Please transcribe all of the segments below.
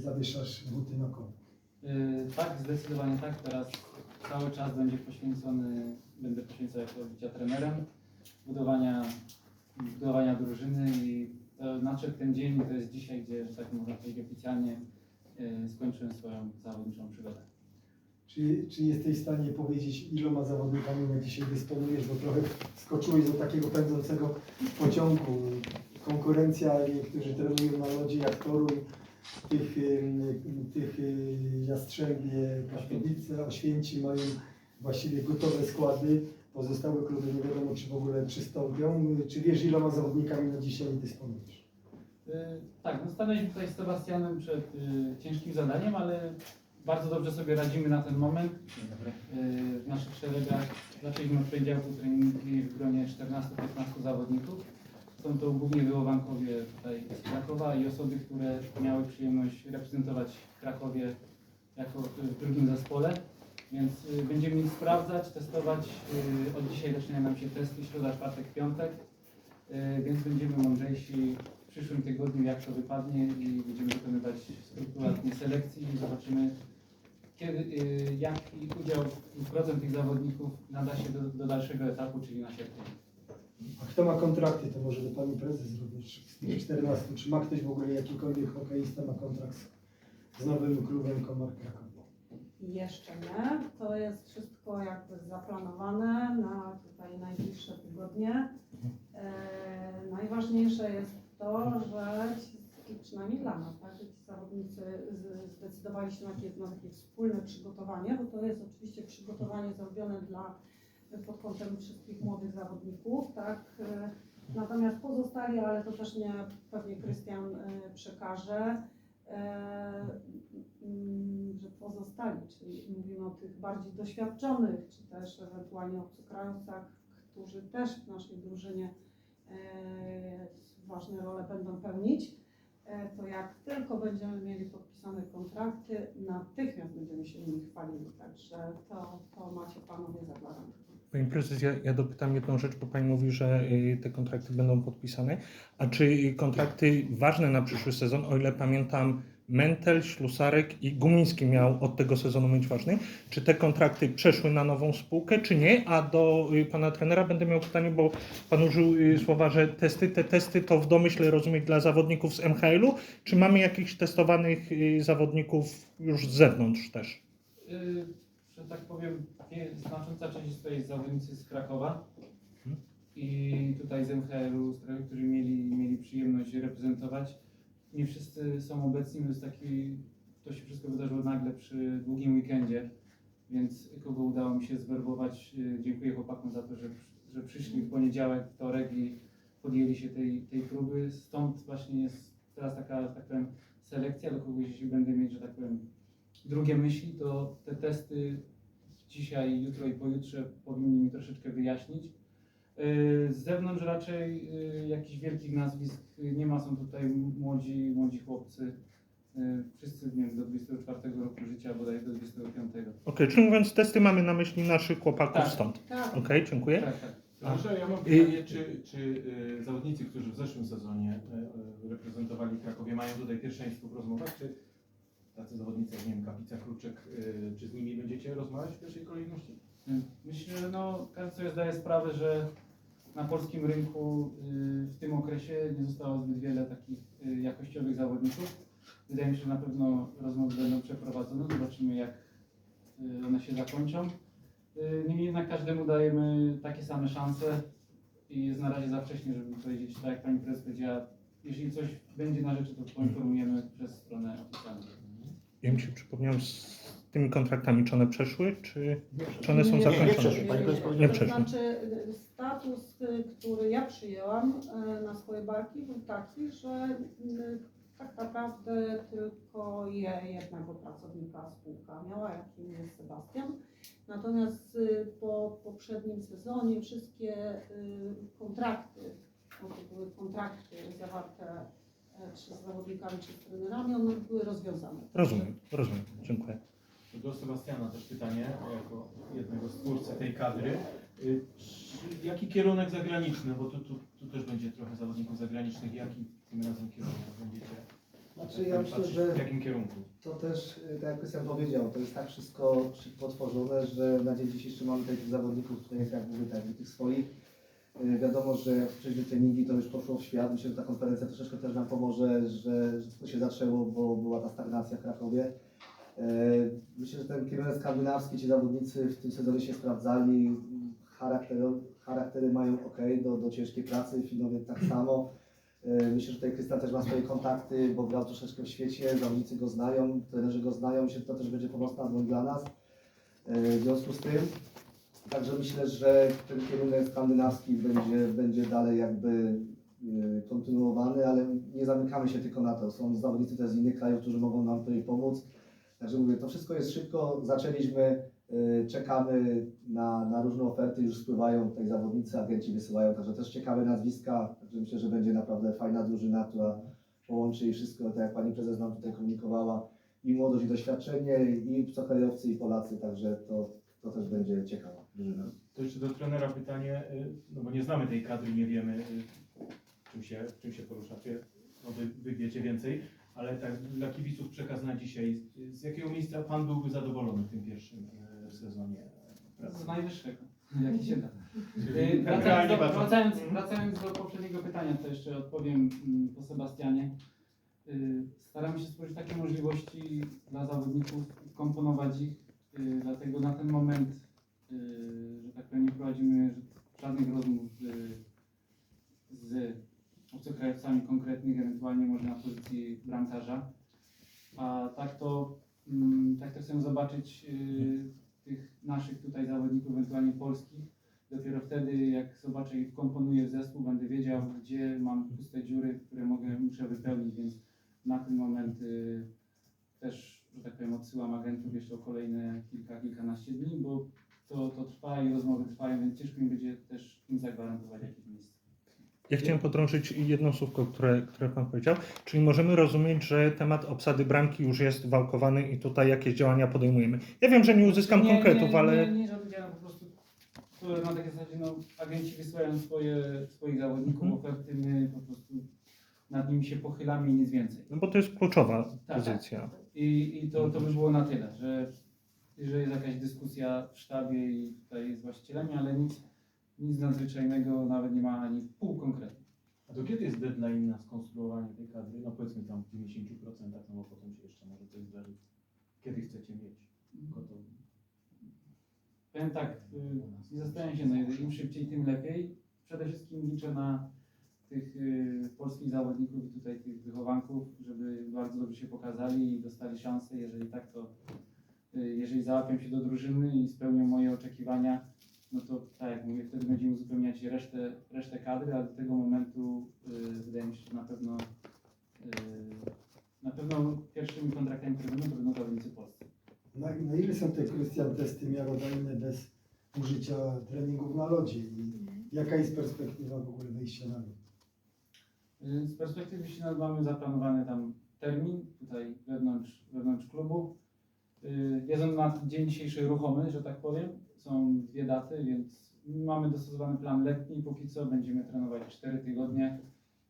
zawieszasz buty na koło. Yy, tak, zdecydowanie tak. Teraz cały czas będzie poświęcony, będę poświęcał jako bycia trenerem, budowania, budowania drużyny i to nadszedł ten dzień, to jest dzisiaj, gdzie, że tak można powiedzieć oficjalnie, yy, skończyłem swoją zawodniczą przygodę. Czy, czy jesteś w stanie powiedzieć, iloma zawodnikami na dzisiaj dysponujesz, bo trochę skoczyłeś do takiego pędzącego pociągu. Konkurencja, niektórzy trenują na lodzie jak Toruń, tych, tych y, Jastrzębie, Katowice, Oświęci mają właściwie gotowe składy. Pozostałe kluby nie wiadomo, czy w ogóle przystąpią. Czy wiesz, iloma zawodnikami na dzisiaj dysponujesz? Yy, tak, no stanęliśmy tutaj z Sebastianem przed yy, ciężkim zadaniem, ale bardzo dobrze sobie radzimy na ten moment. Yy, W naszych szeregach zaczęliśmy od poniedziałku treningi w gronie 14-15 zawodników. Są to głównie wychowankowie tutaj z Krakowa i osoby, które miały przyjemność reprezentować Krakowie jako w drugim zespole. Więc y, będziemy ich sprawdzać, testować. Y, Od dzisiaj zaczynają nam się testy, środa, czwartek, piątek. Y, Więc będziemy mądrzejsi w przyszłym tygodniu, jak to wypadnie i będziemy dokonywać strukturalnie selekcji i zobaczymy, kiedy, jaki udział procent tych zawodników nada się do, do dalszego etapu, czyli na sierpień. A kto ma kontrakty, to może do Pani Prezes również z tych 14. Czy ma ktoś w ogóle jakikolwiek hokeista ma kontrakt z, z nowym klubem Komar Kraków? Jeszcze nie. To jest wszystko jakby zaplanowane na tutaj najbliższe tygodnie. E, najważniejsze jest to, że ci, przynajmniej dla nas, tak, że ci zawodnicy zdecydowali się na takie, na takie wspólne przygotowanie, bo to jest oczywiście przygotowanie zrobione dla pod kątem wszystkich młodych zawodników, tak. E, Natomiast pozostali, ale to też mnie pewnie Krystian e, przekaże, e, że pozostali, czyli mówimy o tych bardziej doświadczonych, czy też ewentualnie obcokrajowcach, którzy też w naszej drużynie ważne role będą pełnić, to jak tylko będziemy mieli podpisane kontrakty, natychmiast będziemy się nimi chwalili. Także to, to macie panowie zagwarantowane. Pani prezes, ja, ja dopytam jedną rzecz, bo Pani mówi, że y, te kontrakty będą podpisane. A czy kontrakty ważne na przyszły sezon, o ile pamiętam, Mentel, Ślusarek i Gumiński miał od tego sezonu być ważny. Czy te kontrakty przeszły na nową spółkę, czy nie? A do y, Pana trenera będę miał pytanie, bo Pan użył y, słowa, że testy, te testy to w domyśle rozumieć dla zawodników z MHL-u, czy mamy jakichś testowanych zawodników już z zewnątrz też? Że tak powiem, znacząca część to jest zawodnicy z Krakowa Mhm. i tutaj z kraju, którzy mieli, mieli przyjemność reprezentować. Nie wszyscy są obecni, to jest taki, to się wszystko wydarzyło nagle przy długim weekendzie, więc kogo udało mi się zwerbować, yy, dziękuję chłopakom za to, że, że przyszli w poniedziałek, wtorek i podjęli się tej, tej próby. Stąd właśnie jest teraz taka, tak powiem, selekcja, do kogoś jeśli będę mieć, że tak powiem, drugie myśli, to te testy dzisiaj, jutro i pojutrze powinni mi troszeczkę wyjaśnić. Yy, Z zewnątrz raczej yy, jakichś wielkich nazwisk nie ma, są tutaj młodzi, młodzi chłopcy. Yy, Wszyscy nie wiem, do 24 roku życia, bodaj do 25. Okej, czyli mówiąc, testy mamy na myśli naszych chłopaków Tak. stąd. Tak. Okej, dziękuję. Tak, tak. Proszę, ja mam pytanie, czy, czy y, zawodnicy, którzy w zeszłym sezonie y, y, reprezentowali Krakowie, mają tutaj pierwszeństwo w rozmowach, czy tacy zawodnicy, jak nie wiem, Kapica, Kruczek, y, czy z nimi będziecie rozmawiać w pierwszej kolejności? Yy, Myślę, że no, każdy sobie zdaje sprawę, że na polskim rynku yy, w tym okresie nie zostało zbyt wiele takich yy, jakościowych zawodników. Wydaje mi się, że na pewno rozmowy będą przeprowadzone. Zobaczymy, jak one się zakończą. Niemniej jednak każdemu dajemy takie same szanse i jest na razie za wcześnie, żeby powiedzieć, tak jak Pani Prezes powiedziała, jeśli coś będzie na rzeczy, to poinformujemy przez stronę oficjalną. Ja mi się przypomniałem z tymi kontraktami, czy one przeszły, czy, czy one są Nie, nie, zakończone? nie przeszły, Pani nie, prezes To przeszły. znaczy status, y, który ja przyjęłam y, na swoje barki był taki, że y, tak naprawdę tylko je jednego pracownika spółka miała, jakim jest Sebastian. Natomiast y, po poprzednim sezonie wszystkie y, kontrakty, bo to były kontrakty zawarte czy z zawodnikami, czy z trenerami, one były rozwiązane. Rozumiem, rozumiem. Dziękuję. Do Sebastiana też pytanie, jako jednego z twórcy tej kadry. Y, Czy, jaki kierunek zagraniczny, bo tu, tu, tu też będzie trochę zawodników zagranicznych, jaki tym razem kierunek będziecie Znaczy ja myślę, że W jakim kierunku? to też, y, tak jak Krystian powiedział, to jest tak wszystko szybko tworzone, że na dzień dzisiejszy mamy tych zawodników, tutaj jak mówię, tak, tych swoich. Y, Wiadomo, że treningi, to już poszło w świat. Myślę, że ta konferencja troszeczkę też nam pomoże, że, że to się zaczęło, bo była ta stagnacja w Krakowie. Y, Myślę, że ten kierunek skandynawski, ci zawodnicy w tym sezonie się sprawdzali. Charaktery, mają ok do, do ciężkiej pracy, Finowie tak samo. E, Myślę, że tutaj Krystian też ma swoje kontakty, bo grał troszeczkę w świecie, zawodnicy go znają, trenerzy go znają, myślę, że to też będzie pomocna dla nas. E, W związku z tym, także myślę, że ten kierunek skandynawski będzie, będzie dalej jakby e, kontynuowany, ale nie zamykamy się tylko na to. Są zawodnicy też z innych krajów, którzy mogą nam tutaj pomóc. Także mówię, to wszystko jest szybko, zaczęliśmy, e, czekamy na, na różne oferty, już spływają tutaj zawodnicy, agenci wysyłają, także też ciekawe nazwiska, także myślę, że będzie naprawdę fajna drużyna, która połączy i wszystko, tak jak Pani Prezes nam tutaj komunikowała, i młodość, i doświadczenie, i obcokrajowcy, i Polacy, także to, to też będzie drużyna. To jeszcze do trenera pytanie, y, no bo nie znamy tej kadry, nie wiemy y, czym się, czym się poruszacie, no wy, wy wiecie więcej, ale tak dla kibiców przekaz na dzisiaj, z jakiego miejsca Pan byłby zadowolony w tym pierwszym y, sezonie pracy? Z najwyższego, jaki się da. Y, Wracając do, wracając, wracając do poprzedniego pytania, to jeszcze odpowiem mm, po Sebastianie. Staramy się stworzyć takie możliwości dla zawodników, komponować ich, dlatego na ten moment, że tak powiem, nie prowadzimy żadnych rozmów z, z obcokrajowcami konkretnych, ewentualnie może na pozycji bramkarza. A tak to, mm, tak to chcę zobaczyć y, tych naszych tutaj zawodników, ewentualnie polskich. Dopiero wtedy, jak zobaczę i wkomponuję w zespół, będę wiedział, gdzie mam puste dziury, które mogę, muszę wypełnić, więc na ten moment y, też, że tak powiem, odsyłam agentów jeszcze o kolejne kilka, kilkanaście dni, bo to, to trwa i rozmowy trwają, więc ciężko mi będzie też im zagwarantować jakieś miejsce. Ja chciałem podrążyć jedno słówko, które, które Pan powiedział. Czyli możemy rozumieć, że temat obsady bramki już jest wałkowany i tutaj jakieś działania podejmujemy. Ja wiem, że nie uzyskam Nie, konkretów, nie, ale Nie, nie, żadnych działań, po prostu to na takiej zasadzie, no, agenci wysyłają swoje, swoich zawodników, Mhm. oferty, my po prostu nad nimi się pochylamy i nic więcej. no bo to jest kluczowa Tak. pozycja. I, i to, to by było na tyle, że jeżeli jest jakaś dyskusja w sztabie i tutaj z właścicielami, ale nic, nic nadzwyczajnego, nawet nie ma ani pół konkretnie. A do kiedy jest deadline na skonstruowanie tej kadry? No powiedzmy tam w 90%, no bo potem się jeszcze może coś zdarzyć. Kiedy chcecie mieć gotowy? Powiem tak, y, nie zastanawiam się, no im szybciej, tym lepiej. Przede wszystkim liczę na tych y, polskich zawodników i tutaj tych wychowanków, żeby bardzo dobrze się pokazali i dostali szansę. Jeżeli tak, to y, jeżeli załapią się do drużyny i spełnią moje oczekiwania, no to tak jak mówię, wtedy będziemy uzupełniać resztę, resztę kadry, a do tego momentu y, wydaje mi się, że na pewno y, na pewno pierwszymi kontraktami, które będą, to będą zawodnicy polscy. Na, na ile są te Krystian testy miarodajne bez użycia treningów na lodzie i jaka jest perspektywa w ogóle wyjścia na lód? Y, Z perspektywy Ślad mamy zaplanowany tam termin tutaj wewnątrz, wewnątrz klubu. Y, Jest on na dzień dzisiejszy ruchomy, że tak powiem. Są dwie daty, więc mamy dostosowany plan letni. Póki co będziemy trenować 4 tygodnie.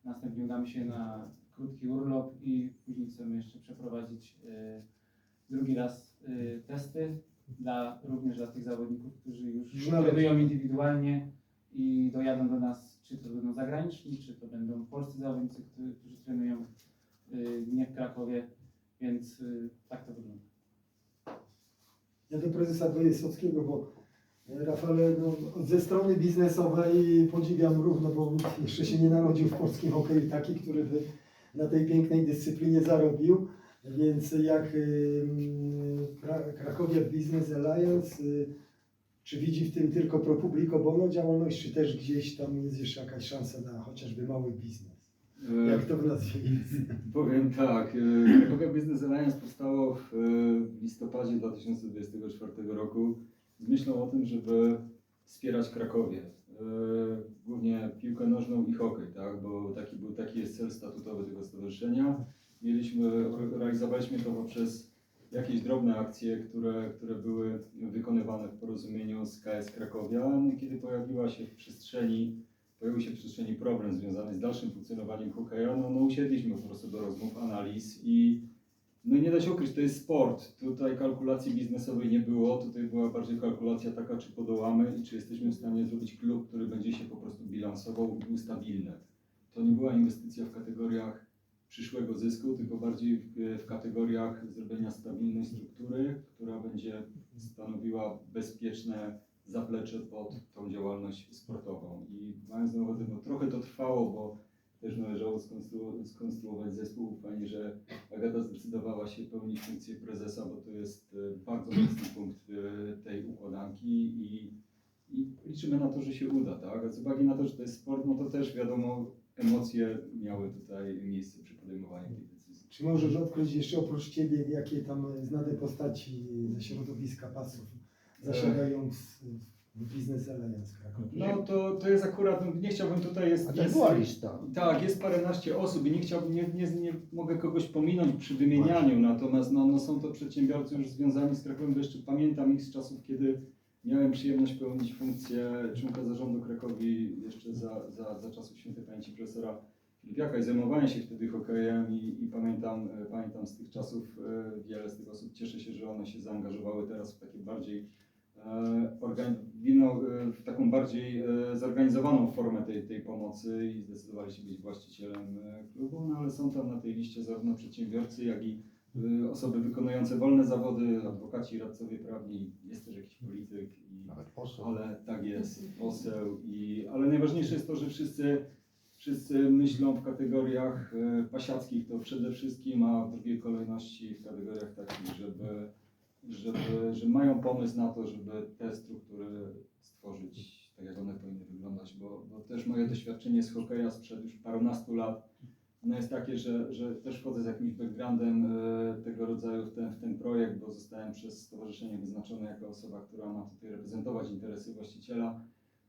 Następnie udamy się na krótki urlop i później chcemy jeszcze przeprowadzić y, drugi raz y, testy dla, również dla tych zawodników, którzy już trenują indywidualnie i dojadą do nas, czy to będą zagraniczni, czy to będą polscy zawodnicy, którzy, którzy trenują nie w Krakowie, więc tak to wygląda. Ja do prezesa Gojewskiego, bo e, Rafale, no, ze strony biznesowej podziwiam równo, bo jeszcze się nie narodził w polskim hokeju taki, który by na tej pięknej dyscyplinie zarobił. Więc jak Kra- Krakowia Business Alliance, y, czy widzi w tym tylko pro publico bono działalność, czy też gdzieś tam jest jeszcze jakaś szansa na chociażby mały biznes? E, Jak to w nazwie jest? Powiem tak, e, Krakowia Business Alliance powstało w e, listopadzie 2024 roku z myślą o tym, żeby wspierać Krakowię. E, Głównie piłkę nożną i hokej, tak? bo taki, był, taki jest cel statutowy tego stowarzyszenia. Mieliśmy, realizowaliśmy to poprzez jakieś drobne akcje, które, które były wykonywane w porozumieniu z KS Krakowia. Kiedy pojawiła się w przestrzeni pojawił się w przestrzeni problem związany z dalszym funkcjonowaniem hokeja, no, no usiedliśmy po prostu do rozmów, analiz i no nie da się ukryć, to jest sport. Tutaj kalkulacji biznesowej nie było, tutaj była bardziej kalkulacja taka, czy podołamy i czy jesteśmy w stanie zrobić klub, który będzie się po prostu bilansował i był stabilny. To nie była inwestycja w kategoriach przyszłego zysku, tylko bardziej w, w kategoriach zrobienia stabilnej struktury, która będzie stanowiła bezpieczne zaplecze pod tą działalność sportową. I mając na uwadze, no trochę to trwało, bo też należało skonstru- skonstruować zespół. Fajnie, że Agata zdecydowała się pełnić funkcję prezesa, bo to jest e, bardzo mocny punkt e, tej układanki i, i liczymy na to, że się uda, tak? A z uwagi na to, że to jest sport, no to też wiadomo, emocje miały tutaj miejsce przy podejmowaniu tej decyzji. Czy możesz odkryć jeszcze oprócz Ciebie, jakie tam znane postaci ze środowiska pasów zasiadają w, Business Alliance Kraków? No to, to jest akurat, no, nie chciałbym tutaj jest. A to jest, była lista. Tak, jest paręnaście osób i nie chciałbym, nie, nie, nie mogę kogoś pominąć przy wymienianiu, natomiast no, no są to przedsiębiorcy już związani z Krakowem, bo jeszcze pamiętam ich z czasów, kiedy miałem przyjemność pełnić funkcję członka zarządu Krakowi jeszcze za, za, za czasów świętej pamięci profesora Filipiaka i zajmowałem się wtedy hokejem i, i pamiętam, e, pamiętam z tych czasów e, wiele z tych osób. Cieszę się, że one się zaangażowały teraz w takie bardziej e, organ, w, inną, e, w taką bardziej e, zorganizowaną formę tej, tej pomocy i zdecydowali się być właścicielem klubu, no ale są tam na tej liście zarówno przedsiębiorcy, jak i osoby wykonujące wolne zawody, adwokaci, radcowie prawni, jest też jakiś polityk i Nawet poseł. ale tak jest, poseł i ale najważniejsze jest to, że wszyscy, wszyscy myślą w kategoriach e, pasiackich to przede wszystkim, a w drugiej kolejności w kategoriach takich, żeby, żeby, że mają pomysł na to, żeby te struktury stworzyć tak, jak one powinny wyglądać, bo, bo też moje doświadczenie z hokeja sprzed już parunastu lat ono jest takie, że, że też wchodzę z jakimś backgroundem e, tego rodzaju w ten, w ten projekt, bo zostałem przez stowarzyszenie wyznaczony jako osoba, która ma tutaj reprezentować interesy właściciela.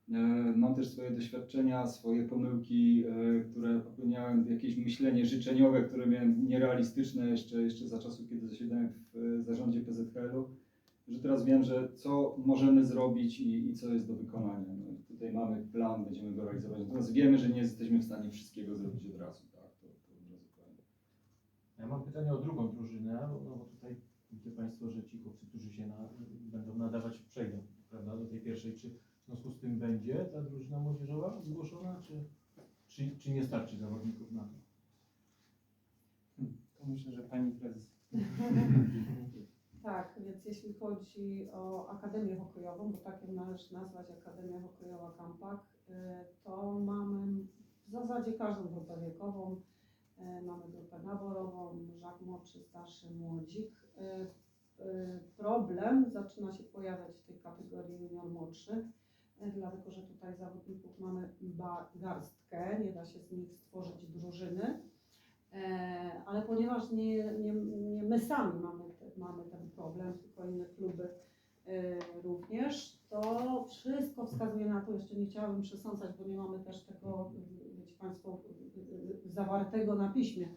E, Mam też swoje doświadczenia, swoje pomyłki, e, które popełniałem, jakieś myślenie życzeniowe, które miałem nierealistyczne jeszcze, jeszcze za czasów, kiedy zasiadałem w e, zarządzie PZHL-u, że teraz wiem, że co możemy zrobić i, i co jest do wykonania. No, tutaj mamy plan, będziemy go realizować. Natomiast wiemy, że nie jesteśmy w stanie wszystkiego zrobić od razu. Tak? To, to. Ja mam pytanie o drugą drużynę, no bo tutaj wiecie Państwo, że ci chłopcy, którzy się na, będą nadawać, przejdą prawda, do tej pierwszej. Czy w związku z tym będzie ta drużyna młodzieżowa zgłoszona, czy, czy, czy nie starczy zawodników na to? To myślę, że pani prezes. Tak, więc jeśli chodzi o Akademię Hokejową, bo tak ją należy nazwać Akademia Hokejowa Kampak, y, to mamy w zasadzie każdą grupę wiekową. Y, Mamy grupę naborową, żak młodszy, starszy, młodzik. Y, Problem zaczyna się pojawiać w tej kategorii junior młodszy, dlatego że tutaj zawodników mamy garstkę, nie da się z nich stworzyć drużyny. E, ale ponieważ nie, nie, nie my sami mamy, mamy ten problem, tylko inne kluby e, również, to wszystko wskazuje na to, jeszcze nie chciałabym przesądzać, bo nie mamy też tego, wiecie Państwo, e, zawartego na piśmie,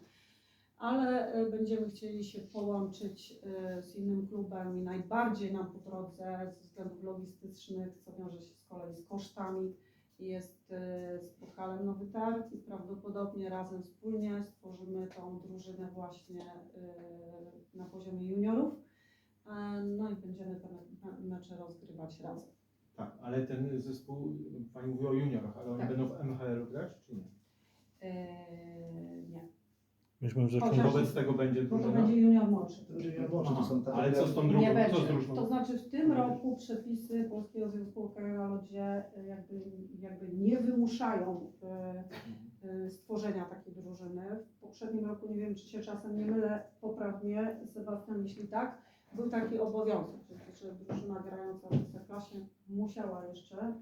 ale e, będziemy chcieli się połączyć e, z innym klubem i najbardziej nam po drodze ze względów logistycznych, co wiąże się z kolei z kosztami, jest e, z Podhalem Nowy Targ i prawdopodobnie razem wspólnie stworzymy tą drużynę właśnie e, na poziomie juniorów. E, No i będziemy te me- mecze rozgrywać razem. Tak, ale ten zespół, Pani mówi o juniorach, ale oni Tak. będą w MHL grać, czy nie? E, Nie, Myśmy Chociaż- roku Wobec tego będzie bo to drużyna? będzie junior młodszy. Junior młodszy to są Ale co z tą Nie drugą? Co z będzie. To znaczy w tym roku przepisy Polskiego Związku Hokeja na Lodzie e, jakby, jakby nie wymuszają e, e, stworzenia takiej drużyny. W poprzednim roku, nie wiem czy się czasem nie mylę poprawnie, Sebastian, jeśli tak, był taki obowiązek, że, że drużyna grająca w Ekstraklasie musiała jeszcze e,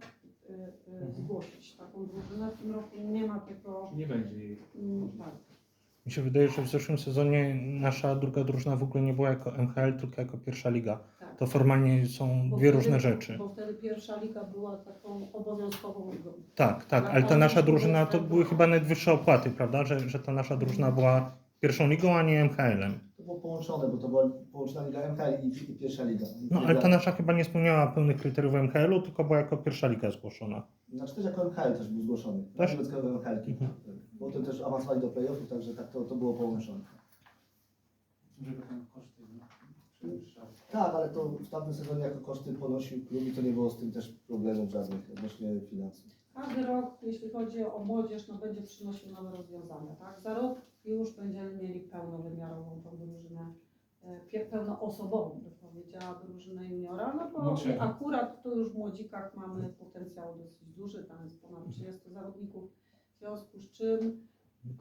e, zgłosić taką drużynę. W tym roku nie ma tego. Nie będzie jej. mm, Tak. Mi się wydaje, że w zeszłym sezonie nasza druga drużyna w ogóle nie była jako MHL, tylko jako pierwsza liga. tak. To formalnie są Bo dwie wtedy- różne rzeczy. Bo wtedy pierwsza liga była taką obowiązkową ligą. Tak, tak, ale ta nasza drużyna to były chyba nawet wyższe opłaty, prawda? Że, że ta nasza drużyna była pierwszą ligą, a nie MHL-em. To było połączone, bo to była połączona liga MHL i, i pierwsza liga. I No ale ta nasza chyba nie spełniała pełnych kryteriów MHL-u, tylko była jako pierwsza liga zgłoszona. Znaczy też jako MHL też był zgłoszony. Też? Niemieckiego MHL. Mhm. Potem też awansowali do playoffów, także tak to, to było połączone. Żeby koszty. Tak, ale to w tamtym sezonie jako koszty ponosił klub i to nie było z tym też problemów żadnych odnośnie finansów. Każdy rok, jeśli chodzi o młodzież, no będzie przynosił nowe rozwiązania, tak? Za rok już będziemy mieli pełnowymiarową tą drużynę, e, pełnoosobową, bym powiedziała, drużynę juniora, no bo Młodszego. akurat tu już w młodzikach mamy potencjał dosyć duży, tam jest ponad 30 zawodników, w związku z czym,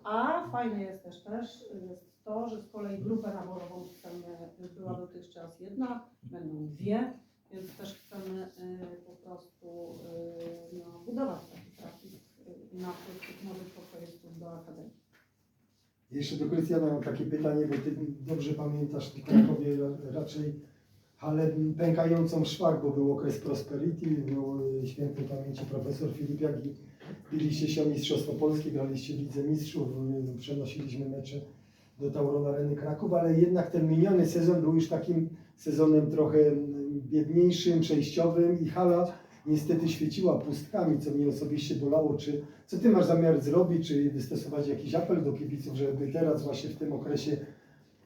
a fajne jest też, też jest to, że z kolei grupę naborową chcemy, była dotychczas jedna, będą dwie, więc też chcemy y, po prostu y, no, budować taki trafik y, na tych, tych młodych podpowiedźów do Akademii. Jeszcze do Krystiana mam takie pytanie, bo Ty dobrze pamiętasz w Krakowie ra- raczej halę pękającą w szwach, bo był okres Prosperity, był y, świętej pamięci profesor Filipiak i biliście się o Mistrzostwo Polskie, graliście w Lidze Mistrzów, y, przenosiliśmy mecze do Tauron Areny Kraków, ale jednak ten miniony sezon był już takim sezonem trochę mm, biedniejszym, przejściowym i hala niestety świeciła pustkami, co mnie osobiście bolało. Czy co ty masz zamiar zrobić, czy wystosować jakiś apel do kibiców, żeby teraz właśnie w tym okresie,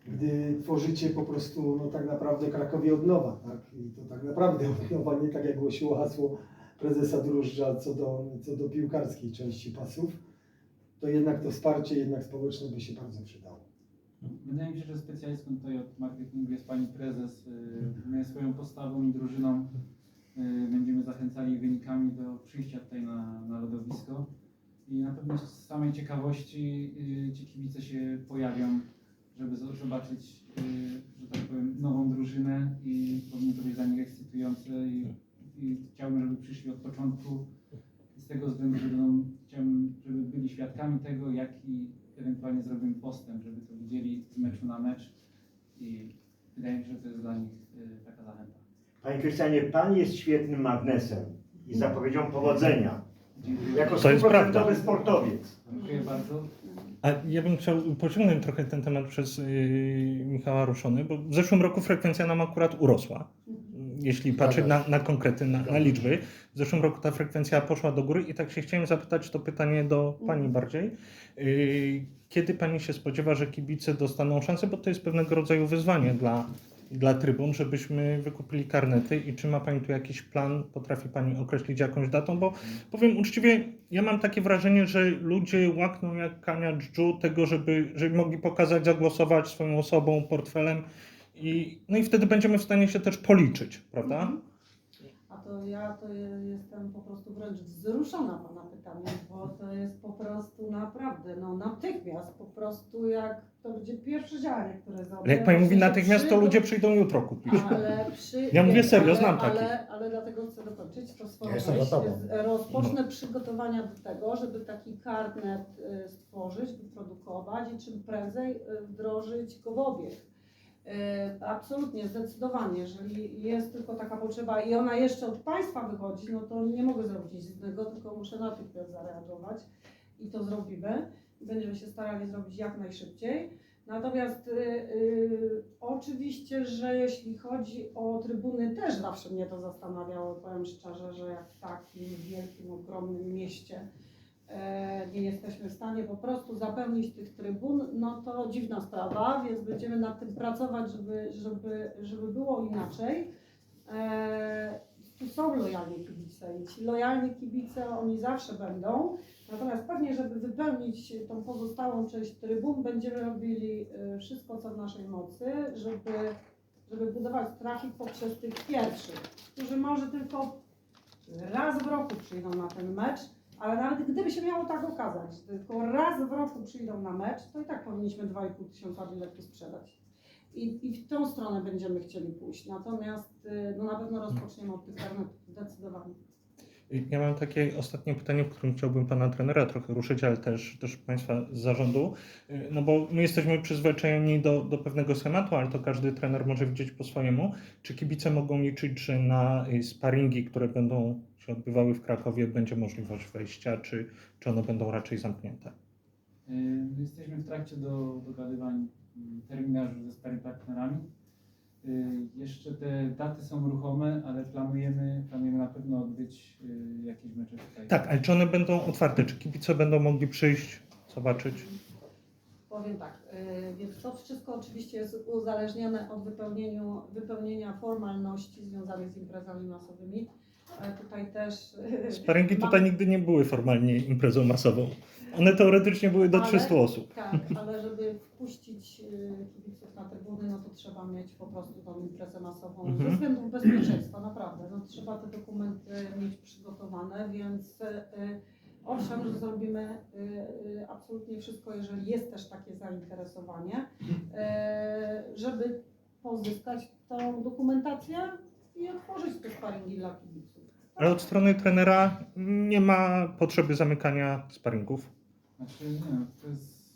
gdy tworzycie po prostu no tak naprawdę Krakowie od nowa, tak? I to tak naprawdę od nowa, nie tak jak głosiło hasło prezesa Drużdża co do, co do piłkarskiej części pasów, to jednak to wsparcie jednak społeczne by się bardzo przydało. Wydaje mi się, że specjalistką tutaj od marketingu jest pani prezes. My swoją postawą i drużyną będziemy zachęcali wynikami do przyjścia tutaj na, na lodowisko. I na pewno z samej ciekawości y, ci kibice się pojawią, żeby zo- zobaczyć, y, że tak powiem, nową drużynę i powinno to być dla nich ekscytujące i, i chciałbym, żeby przyszli od początku z tego względu, że będą, chciałbym, żeby byli świadkami tego, jaki ewentualnie zrobimy postęp, żeby to widzieli z meczu na mecz i wydaje mi się, że to jest dla nich taka zachęta. Panie Krystianie, Pan jest świetnym magnesem i zapowiedzią powodzenia. Jako To jest prawda. stuprocentowy sportowiec. Dziękuję bardzo. A ja bym chciał pociągnąć trochę ten temat przez yy, Michała Ruszony, bo w zeszłym roku frekwencja nam akurat urosła. Jeśli patrzeć na, na konkrety, na, na liczby. W zeszłym roku ta frekwencja poszła do góry i tak się chciałem zapytać, to pytanie do Pani bardziej. Yy, Kiedy Pani się spodziewa, że kibice dostaną szansę, bo to jest pewnego rodzaju wyzwanie dla, dla trybun, żebyśmy wykupili karnety? I czy ma Pani tu jakiś plan, potrafi Pani określić jakąś datą, bo powiem uczciwie, ja mam takie wrażenie, że ludzie łakną jak kania dżdżu tego, żeby, żeby mogli pokazać, zagłosować swoją osobą, portfelem i, no i wtedy będziemy w stanie się też policzyć, prawda? A to ja to je- jestem po prostu wręcz wzruszona Pana pytaniem, bo to jest po prostu naprawdę, no natychmiast, po prostu jak to będzie pierwsze działanie, które zrobię. Ale jak Pani mówi natychmiast, to ludzie przyjdą jutro kupić. Ale przy... Ja mówię serio, ale, znam ale, takich. Ale dlatego chcę dokończyć to swoją Ja jestem Rozpocznę przygotowania do tego, żeby taki karnet y, stworzyć, wyprodukować i czym prędzej y, wdrożyć go w obieg. Y, Absolutnie, zdecydowanie. Jeżeli jest tylko taka potrzeba i ona jeszcze od Państwa wychodzi, no to nie mogę zrobić nic innego, tylko muszę natychmiast zareagować i to zrobimy. Będziemy się starali zrobić jak najszybciej. Natomiast y, y, oczywiście, że jeśli chodzi o trybuny, też zawsze mnie to zastanawiało, powiem szczerze, że jak w takim wielkim, ogromnym mieście e, nie jesteśmy w stanie po prostu zapełnić tych trybun, no to dziwna sprawa, więc będziemy nad tym pracować, żeby, żeby, żeby było inaczej. E, tu są lojalni kibice i ci lojalni kibice, oni zawsze będą. Natomiast pewnie, żeby wypełnić tą pozostałą część trybun, będziemy robili y, wszystko, co w naszej mocy, żeby, żeby budować trafik poprzez tych pierwszych, którzy może tylko raz w roku przyjdą na ten mecz, ale nawet gdyby się miało tak okazać, tylko raz w roku przyjdą na mecz, to i tak powinniśmy 2,5 tysiąca biletów sprzedać. I, I w tą stronę będziemy chcieli pójść. Natomiast y, no na pewno rozpoczniemy od tych karnetów, zdecydowanie. Ja mam takie ostatnie pytanie, w którym chciałbym pana trenera trochę ruszyć, ale też, też państwa z zarządu. No bo my jesteśmy przyzwyczajeni do, do pewnego schematu, ale to każdy trener może widzieć po swojemu. Czy kibice mogą liczyć, że na y, sparingi, które będą się odbywały w Krakowie, będzie możliwość wejścia, czy, czy one będą raczej zamknięte? Y, my Jesteśmy w trakcie do, dogadywań mm, terminarzu ze starymi partnerami. Y, Jeszcze te daty są ruchome, ale planujemy, planujemy na pewno odbyć y, jakieś mecze tutaj. Tak, ale czy one będą otwarte? Czy kibice będą mogli przyjść, zobaczyć? Powiem tak, y, więc to wszystko oczywiście jest uzależnione od wypełnienia formalności związanych z imprezami masowymi. Ale tutaj też Sparingi tutaj nigdy nie były formalnie imprezą masową. One teoretycznie były do Ale- 300 osób. Tak, ale żeby wpuścić y, kibiców na trybuny, no to trzeba mieć po prostu tą imprezę masową Mhm. ze względów bezpieczeństwa, naprawdę. No, trzeba te dokumenty mieć przygotowane, więc y, owszem, że zrobimy y, absolutnie wszystko, jeżeli jest też takie zainteresowanie, żeby pozyskać tą dokumentację i otworzyć te sparingi dla kibiców. Ale od strony trenera nie ma potrzeby zamykania sparingów. Znaczy, nie no, to jest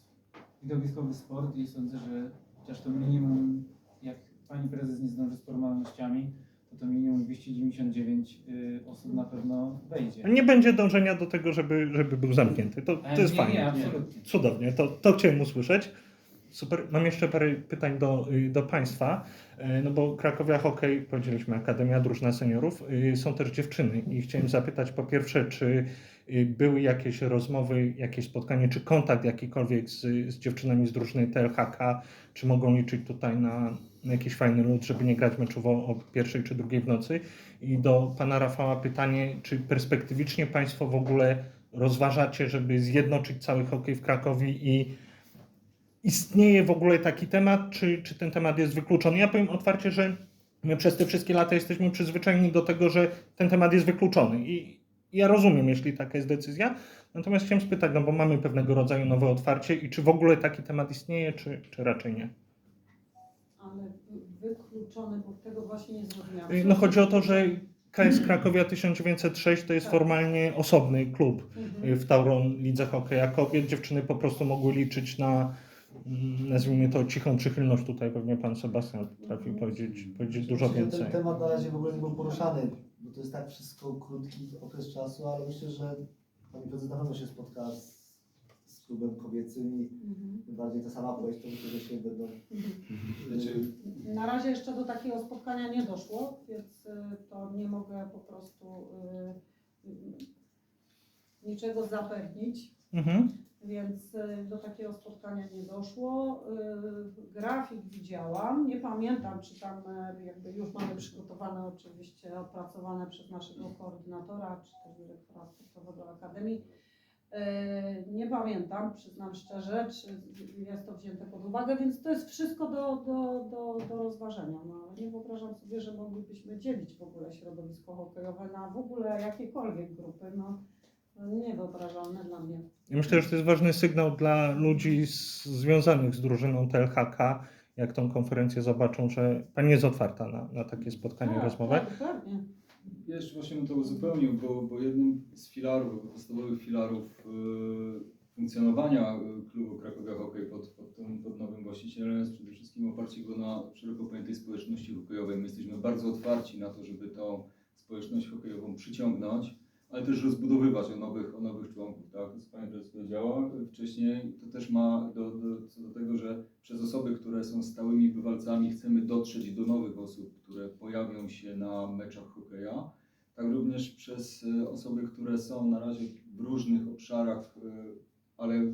widowiskowy sport i sądzę, że chociaż to minimum, jak pani prezes nie zdąży z formalnościami, to to minimum 299 y, osób na pewno wejdzie. Nie będzie dążenia do tego, żeby, żeby był zamknięty. To, to jest nie, fajnie. Nie, absolutnie. Cudownie, to, to chciałem usłyszeć. Super. Mam jeszcze parę pytań do, y, do Państwa. Y, No bo Krakowia Hokej, powiedzieliśmy, Akademia Drużyna Seniorów, y, są też dziewczyny i chciałem zapytać po pierwsze, czy były jakieś rozmowy, jakieś spotkanie, czy kontakt jakikolwiek z, z dziewczynami z drużyny TLHK, czy mogą liczyć tutaj na, na jakiś fajny lód, żeby nie grać meczowo o pierwszej czy drugiej w nocy. I do Pana Rafała pytanie, czy perspektywicznie Państwo w ogóle rozważacie, żeby zjednoczyć cały hokej w Krakowie i istnieje w ogóle taki temat, czy, czy ten temat jest wykluczony? Ja powiem otwarcie, że my przez te wszystkie lata jesteśmy przyzwyczajeni do tego, że ten temat jest wykluczony i ja rozumiem, jeśli taka jest decyzja. Natomiast chciałem spytać, no bo mamy pewnego rodzaju nowe otwarcie i czy w ogóle taki temat istnieje, czy, czy raczej nie? Ale wykluczony, bo tego właśnie nie zrozumiałam. Y, No chodzi o to, że KS Krakowia 1906 to jest Tak. formalnie osobny klub Mhm. y, w Tauron Lidze Hokeja Kobiet. Dziewczyny po prostu mogły liczyć na, mm, nazwijmy to, cichą przychylność. Tutaj pewnie pan Sebastian potrafi powiedzieć, powiedzieć dużo więcej. Ten temat na razie w ogóle nie był poruszany, bo to jest tak wszystko krótki okres czasu, ale myślę, że pani prezes na pewno się spotka z, z klubem kobiecym i Mhm. tym bardziej ta sama płeć, to myślę, że się będą... Mhm. Znaczy, Na razie jeszcze do takiego spotkania nie doszło, więc y, to nie mogę po prostu y, y, niczego zapewnić. Mhm. Więc y, do takiego spotkania nie doszło. Y, Grafik widziałam. Nie pamiętam, czy tam y, jakby już mamy przygotowane, oczywiście opracowane przez naszego koordynatora, czy też dyrektora sportowego Akademii. Y, Nie pamiętam, przyznam szczerze, czy jest to wzięte pod uwagę, więc to jest wszystko do, do, do, do rozważenia. No, nie wyobrażam sobie, że moglibyśmy dzielić w ogóle środowisko hokejowe na w ogóle jakiekolwiek grupy. No niewyobrażalne dla mnie. Ja myślę, że to jest ważny sygnał dla ludzi z, związanych z drużyną TLHK, jak tą konferencję zobaczą, że pani jest otwarta na, na takie spotkanie Tak, rozmowe. Tak. Ja jeszcze właśnie bym to uzupełnił, bo, bo jednym z filarów, podstawowych filarów e, funkcjonowania e, klubu Krakowia Hokej pod, pod, tym, pod nowym właścicielem jest przede wszystkim oparcie go na szeroko pojętej społeczności hokejowej. My jesteśmy bardzo otwarci na to, żeby tą społeczność hokejową przyciągnąć, ale też rozbudowywać o nowych, o nowych członków. Tak, to co Pani Prezes powiedziała wcześniej, to też ma do, do, co do tego, że przez osoby, które są stałymi bywalcami, chcemy dotrzeć do nowych osób, które pojawią się na meczach hokeja. Tak również przez e, osoby, które są na razie w różnych obszarach, e, ale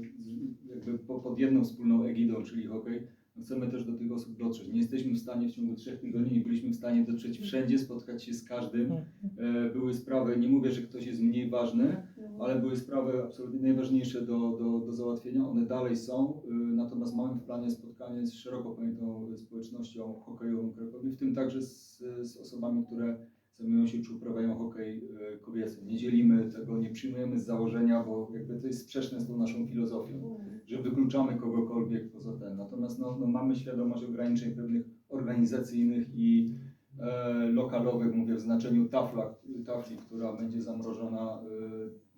jakby po- pod jedną wspólną egidą, czyli hokej. Chcemy też do tych osób dotrzeć. Nie jesteśmy w stanie w ciągu trzech tygodni, nie byliśmy w stanie dotrzeć wszędzie, spotkać się z każdym. E, Były sprawy, nie mówię, że ktoś jest mniej ważny, ale były sprawy absolutnie najważniejsze do, do, do załatwienia. One dalej są, y, natomiast mamy w planie spotkanie z szeroko pojętą społecznością hokejową w Krakowie, w tym także z, z osobami, które zajmują się czy uprawiają hokej y, kobiecy. Nie dzielimy tego, nie przyjmujemy z założenia, bo jakby to jest sprzeczne z tą naszą filozofią że wykluczamy kogokolwiek poza ten. Natomiast no, no mamy świadomość ograniczeń pewnych organizacyjnych i e, lokalowych, mówię w znaczeniu tafla, tafli, która będzie zamrożona e,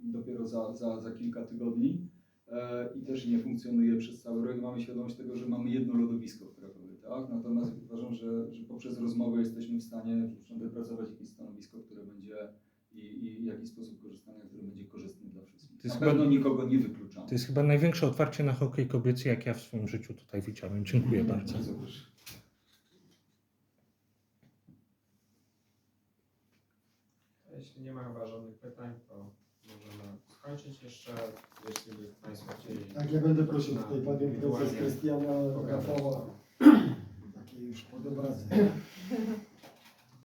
dopiero za, za, za kilka tygodni e, i też nie funkcjonuje przez cały rok. Mamy świadomość tego, że mamy jedno lodowisko w Tak? Natomiast uważam, że, że poprzez rozmowę jesteśmy w stanie wypracować jakieś stanowisko, które będzie i, i w jaki sposób korzystania, które będzie korzystne dla wszystkich. To Na jest, pewno chyba, nikogo nie wykluczam. to jest chyba największe otwarcie na hokej kobiecy, jak ja w swoim życiu tutaj widziałem. Dziękuję bardzo. Bardzo proszę. Jeśli nie ma chyba żadnych pytań, to możemy skończyć jeszcze. Jeśli by Państwo chcieli. Tak, ja będę prosił na tutaj panią prezes Krystiana Rafała, takie już podobrazne.